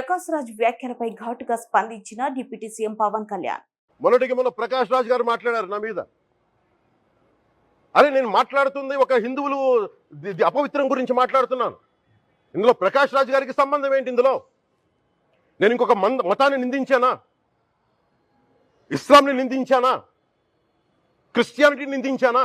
ప్రకాష్ రాజ్ వ్యాఖ్యలపై ఘాటుగా స్పందించిన డిప్యూటీ సీఎం పవన్ కళ్యాణ్. మొన్నటికి మొన్న ప్రకాష్ రాజ్ గారు మాట్లాడారు నా మీద. అరే నేను మాట్లాడుతుంది ఒక హిందువులు అపవిత్రం గురించి మాట్లాడుతున్నాను. ఇందులో ప్రకాష్ రాజ్ గారికి సంబంధం ఏంటి ఇందులో? నేను ఇంకొక మంద మతాన్ని నిందించానా? ఇస్లాంని నిందించానా? క్రిస్టియానిటీని నిందించానా?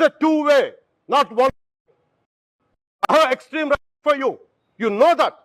It's a two way, not one. I have extreme right for you. You know that.